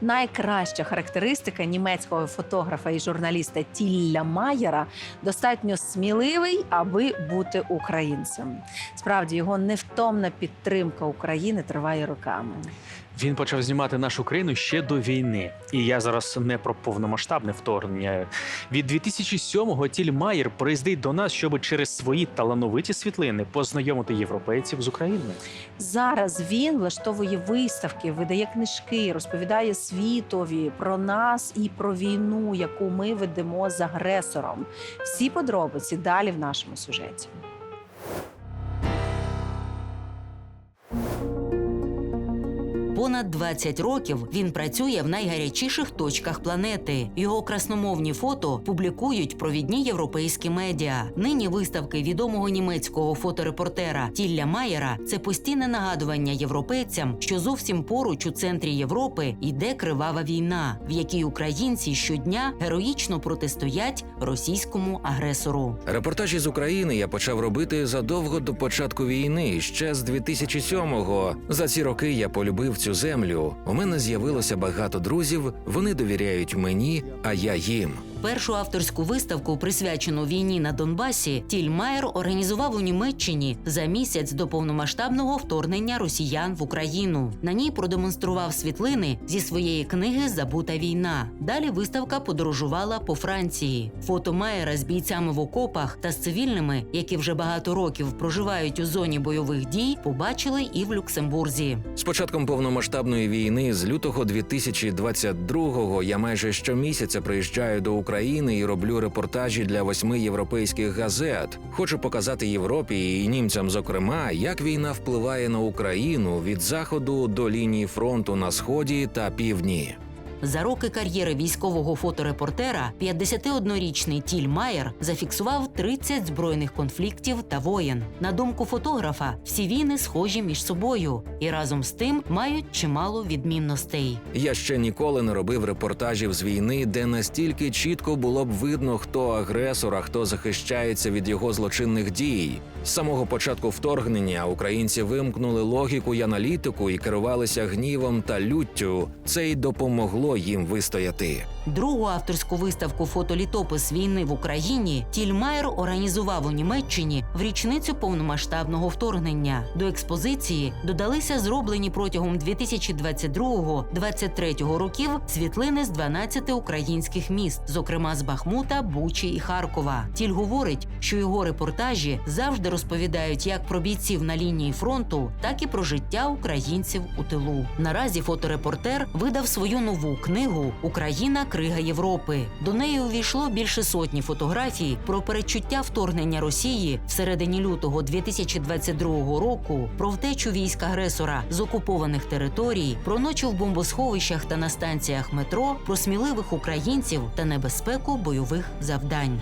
найкраща характеристика німецького фотографа і журналіста Тілля Майєра достатньо сміливий, аби бути українцем. Справді його невтомна підтримка України триває роками. Він почав знімати нашу країну ще до війни. І я зараз не про повномасштабне вторгнення. Від 2007-го Тіль Майєр приїздить до нас, щоб через свої талановиті світлини познайомити європейців з Україною. Зараз він влаштовує виставки, видає книжки, розповідає світові про нас і про війну, яку ми ведемо з агресором. Всі подробиці далі в нашому сюжеті. Понад 20 років він працює в найгарячіших точках планети. Його красномовні фото публікують провідні європейські медіа. Нині виставки відомого німецького фоторепортера Тілля Майєра це постійне нагадування європейцям, що зовсім поруч у центрі Європи йде кривава війна, в якій українці щодня героїчно протистоять російському агресору. Репортажі з України я почав робити задовго до початку війни, ще з 2007-го. За ці роки я полюбив цю землю. У мене з'явилося багато друзів. Вони довіряють мені, а я їм. Першу авторську виставку, присвячену війні на Донбасі, Тільмаєр організував у Німеччині за місяць до повномасштабного вторгнення росіян в Україну. На ній продемонстрував світлини зі своєї книги Забута війна. Далі виставка подорожувала по Франції. Фото Маєра з бійцями в окопах та з цивільними, які вже багато років проживають у зоні бойових дій, побачили і в Люксембурзі. З початком повномасштабної війни з лютого 2022-го я майже щомісяця приїжджаю до України і роблю репортажі для восьми європейських газет. Хочу показати Європі і німцям, зокрема, як війна впливає на Україну від заходу до лінії фронту на сході та півдні. За роки кар'єри військового фоторепортера 51-річний Тіль Майер зафіксував 30 збройних конфліктів та воєн. На думку фотографа, всі війни схожі між собою і разом з тим мають чимало відмінностей. Я ще ніколи не робив репортажів з війни, де настільки чітко було б видно, хто агресор, а хто захищається від його злочинних дій. З самого початку вторгнення українці вимкнули логіку й аналітику і керувалися гнівом та люттю. Це й допомогло їм вистояти. Другу авторську виставку фотолітопис війни в Україні Тільмаєр організував у Німеччині в річницю повномасштабного вторгнення. До експозиції додалися зроблені протягом 2022-2023 років світлини з 12 українських міст, зокрема з Бахмута, Бучі і Харкова. Тіль говорить, що його репортажі завжди розповідають як про бійців на лінії фронту, так і про життя українців у тилу. Наразі фоторепортер видав свою нову книгу Україна Крига Європи. До неї увійшло більше сотні фотографій про передчуття вторгнення Росії всередині лютого 2022 року, про втечу військ агресора з окупованих територій, про ночі в бомбосховищах та на станціях метро, про сміливих українців та небезпеку бойових завдань.